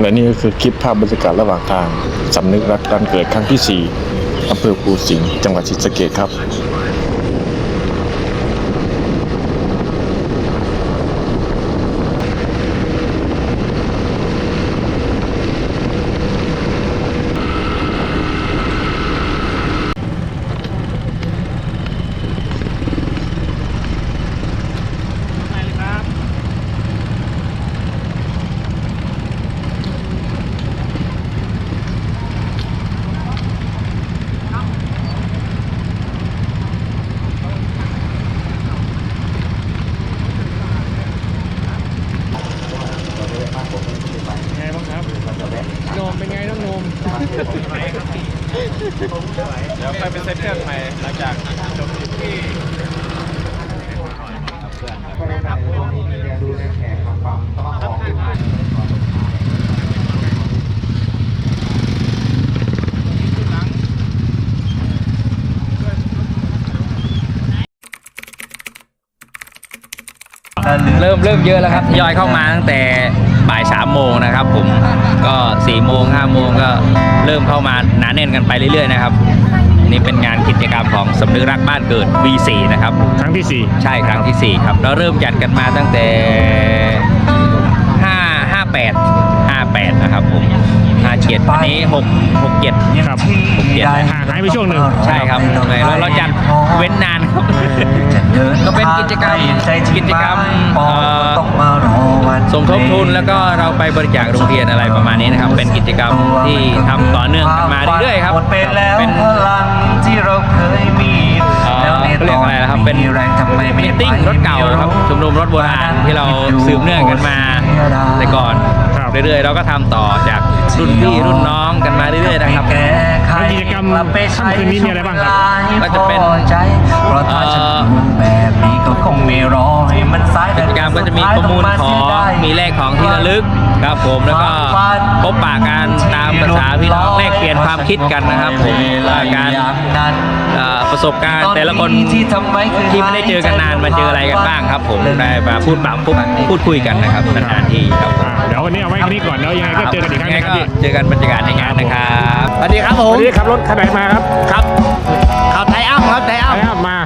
และนี่ก็คือคลิปภาพบรรยากาศระหว่างทางสำนึกรักการเกิดครั้งที่4อำเภอภูสิงห์จังหวัดศรีสะเกดครับ ไงบ้างครับโนมเป็นไงน้องโนม เดี๋ยวค่อยไปเซ็ตเครื่องใหม่หลังจากจบที่เริ่มเริ่มเยอะแล้วครับทยอยเข้ามาตั้งแต่ บ่ายสามโมงนะครับ ผมก็สี่โมงห้าโมงก็เริ่มเข้ามาหนาแน่นกันไปเรื่อยๆนะครับนี่เป็นงานกิจกรรมของสำนึกรักบ้านเกิด V4 นะครับ ครั้งที่ใช่ครั้งที่ 4 ครับ เราเริ่มจัดกันมาตั้งแต่ 5 58 58 นะครับผม57อันนี้ 6 67ครับ67ห่างหายไปช่วงหนึ่งใช่ครับเราเราจัดเว้นนานครับ ก็เป็นกิจกรรมกิจกรรมเอ่อ สมทบทุนแล้วก็เราไปบริจาคโรงเรียนอะไรประมาณนี้นะครับ เป็นกิจกรรมที่ทำต่อเนื่องกันมาเรื่อยๆครับหมดไปแล้วเป็น พลังที่เราเคยมีเอ่อแล้วในเขาเรียกอะไรนะครับเป็น มีแรงทำไมไม่มิทติ้งไปรถเก่านะครับชุมนุมรถโบราณที่เราสืบเนื่องกันมา แต่ก่อนครับ เรื่อยๆ เราก็ทำต่อจากรุ่นพี่รุ่นน้องกันมาเรื่อยๆนะครับแก้ไขแล้วกิจกรรมลับไปใช้ค่ำคืนนี้มีอะไรบ้างครับก็จะเป็นพอใจเพราะถ้าฉันพูดแบบนี้ก็คงไม่รอให้มันสายกิจกรรมก็จะมีประมูลของ มีแลกของที่ระลึกครับผมแล้วก็พบปะกันตามภาษาพี่น้องแลกเปลี่ยนความคิดกันนะครับผมว่าการเอ่อประสบการณ์แต่ละคนที่ไม่ได้เจอกันนานมาเจออะไรกันบ้างครับ ผมได้มาพูดปะพูดพูดคุยกันนะครับนานๆทีครับผมอ่าเดี๋ยววันนี้เอาไว้แค่นี้ก่อนแล้วยังไงก็เจอกันอีกครั้งยังไงนะครับก็พี่เจอกันบรรยากาศในงานนะครับสวัสดีครับผมวันนี้ขับรถคันไหนมาครับครับขับไทยอ้ำครับไทยอ้ไอ้ครับมา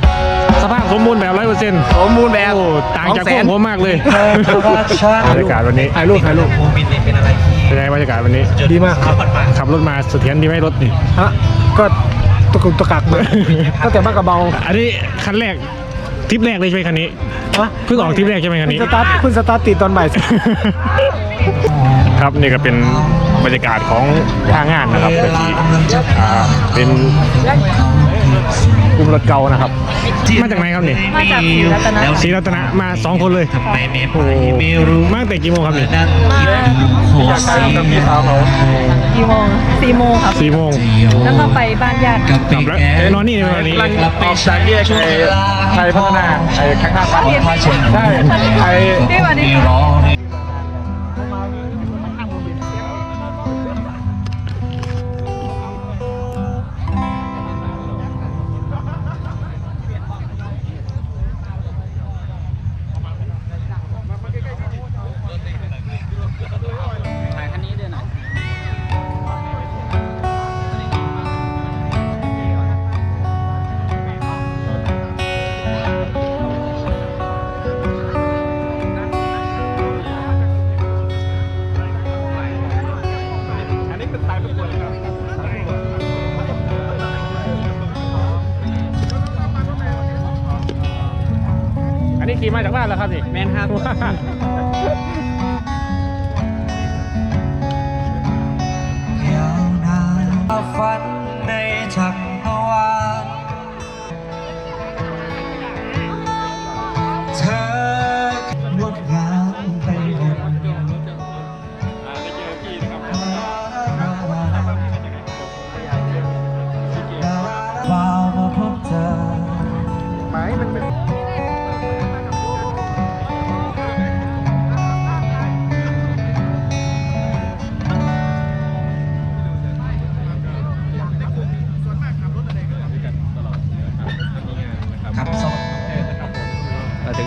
สภาพสมบูรณ์แบบร้อยเปอร์เซ็นต์ำสมบูรณ์แบบโอ้ต่างจากสองแสพวนกผมมากเลยบรรยากาศวันนี้ถ่ายรูปถ่ายรูปเป็นไงบรรยากาศวันนี้ดีมากครับขับรถมาเสถียรดีไหมรถนี่ฮะก็ตะกุกตะกักมาตั้งแต่บ้านกระเบา อันนี้คันแรกทริปแรกเลยใช่ไหมคันนี้ฮะเพิ่งออกทริปแรกใช่ไหมคันนี้สตาร์ทคุณสตาร์ทติดตอนบ่ายครับนี่ก็เป็นบรรยากาศของทางงานนะครับก็ที่อ่าเป็นกลุ่ มรถเก่านะครับ มาจากไหนครับนี่มาจากศรีรัตนะ ศรีรัตนะมาสองคนเลยทำไมไม่ไปโอ้ไม่รู้มาตั้งแต่กี่โมงครับนี่นั่งคิดถึงโคตรสีกี่โมงสี่โมงครับ สี่โมงแล้วก็ไปบ้านญาติกับกลับแล้วเอ้ยนอนนี่นอนนี่กลับไปใช้ช่วงเวลาไทยพัฒนาไอ้ข้างๆบ้านใช่ไอ้พี่วันนี้ ขี่มาจากบ้านแล้วครับนี่แมนครับ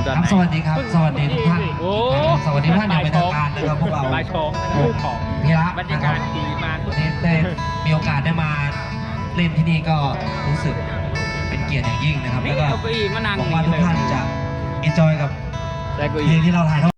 ตอนคไหรับนสวัสดีครับ สวัสดีทุกท่านโอ้สวัสดีท่านอย่างเป็นทางการนะครับพวกเราลายชงนะครับของพีระบรรนะยาครักาบศดีมากวันนี้ได้มีโอกาสได้มาเล่นที่นี่ก็รู้สึกเป็นเกียรติอย่างยิ่งนะครับนี่แล้วก็เอาเก้าอี้มานั่งหวังว่านี่ทุเลกยท่านจะ enjoy กับแล้วก็เพลอีงที่เราถ่ายทอด